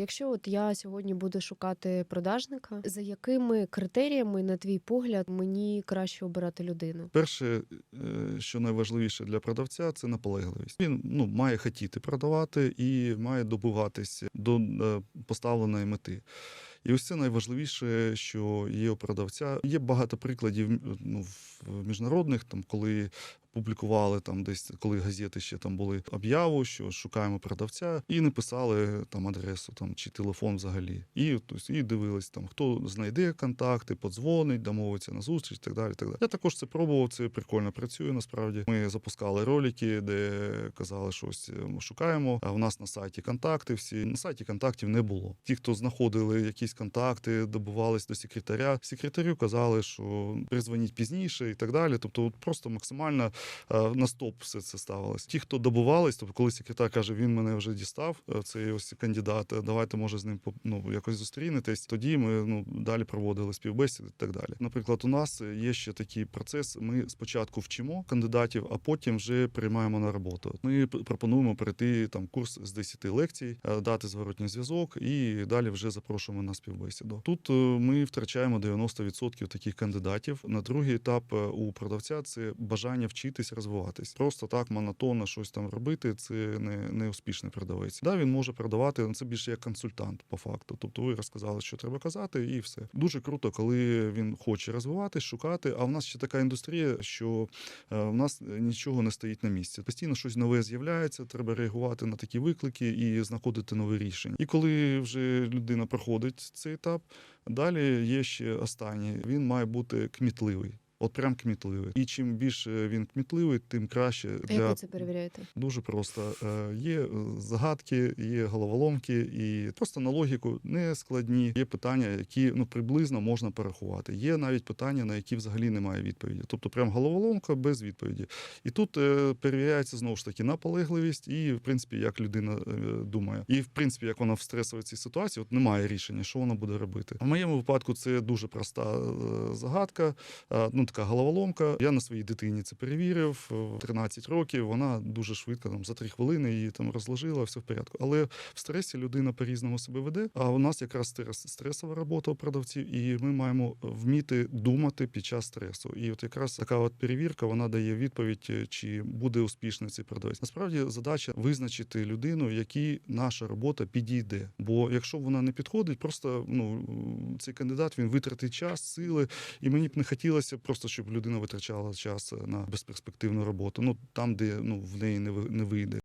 Якщо от я сьогодні буду шукати продажника, за якими критеріями, на твій погляд, мені краще обирати людину? Перше, е, що найважливіше для продавця, це наполегливість. Він ну має хотіти продавати і має добиватися до е, поставленої мети. І ось це найважливіше, що є у продавця. Є багато прикладів ну, в міжнародних, там коли публікували там десь, коли газети ще там були об'яву, що шукаємо продавця, і не писали там адресу там чи телефон взагалі. І тобто, і дивились там, хто знайде контакти, подзвонить, домовиться на зустріч, і так далі. Так далі. Я також це пробував. Це прикольно працює. Насправді ми запускали ролики, де казали, що ось е, ми шукаємо. А в нас на сайті контакти. Всі на сайті контактів не було. Ті, хто знаходили якісь контакти, добувались до секретаря. Секретарю казали, що призвоніть пізніше і так далі. Тобто, от просто максимально на стоп все це ставилось. Ті, хто добувались, тобто, коли секретар каже, він мене вже дістав, е, цей ось кандидат, е, давайте може з ним ну, якось зустрінетесь. Тоді ми ну далі проводили співбесіди і так далі. Наприклад, у нас є ще такий процес. Ми спочатку вчимо кандидатів, а потім вже приймаємо на роботу. Ми пропонуємо пройти там курс з 10 лекцій, е, дати зворотній зв'язок і далі вже запрошуємо на співбесіду. Тут е, ми втрачаємо 90% таких кандидатів. На другий етап е, у продавця це бажання вчитись розвиватись. Просто так монотонно щось там робити. Це не, не успішний продавець. Да, він може продавати, але це більше як консультант по факту. Тобто ви розказали, що треба казати, і все дуже круто, коли він хоче розвиватись, шукати. А в нас ще така індустрія, що е, в нас нічого не стоїть на місці. Постійно щось нове з'являється. Треба реагувати на такі виклики і знаходити нові рішення. І коли вже людина проходить цей етап, далі є ще останній. Він має бути кмітливий. От прям кмітливий. І чим більше він кмітливий, тим краще А Як ви це перевіряєте? Дуже просто Е, є е, загадки, є головоломки, і просто на логіку не складні. Є питання, які ну приблизно можна порахувати. Є навіть питання, на які взагалі немає відповіді. Тобто, прям головоломка без відповіді. І тут е, перевіряється знову ж таки наполегливість, і в принципі, як людина думає, і в принципі, як вона в стресовій цій ситуації, от немає рішення, що вона буде робити. В моєму випадку це дуже проста загадка. Ну, така головоломка. Я на своїй дитині це перевірив. В 13 років вона дуже швидко там за 3 хвилини її там розложила, все в порядку. Але в стресі людина по-різному себе веде. А у нас якраз стрес, стресова робота у продавців, і ми маємо вміти думати під час стресу. І от якраз така от перевірка вона дає відповідь, е, чи буде успішний цей продавець. Насправді задача визначити людину, якій наша робота підійде. Бо якщо вона не підходить, просто ну цей кандидат він витратить час, сили, і мені б не хотілося просто, щоб людина витрачала час на безперспективну роботу. Ну там, де ну в неї не не вийде.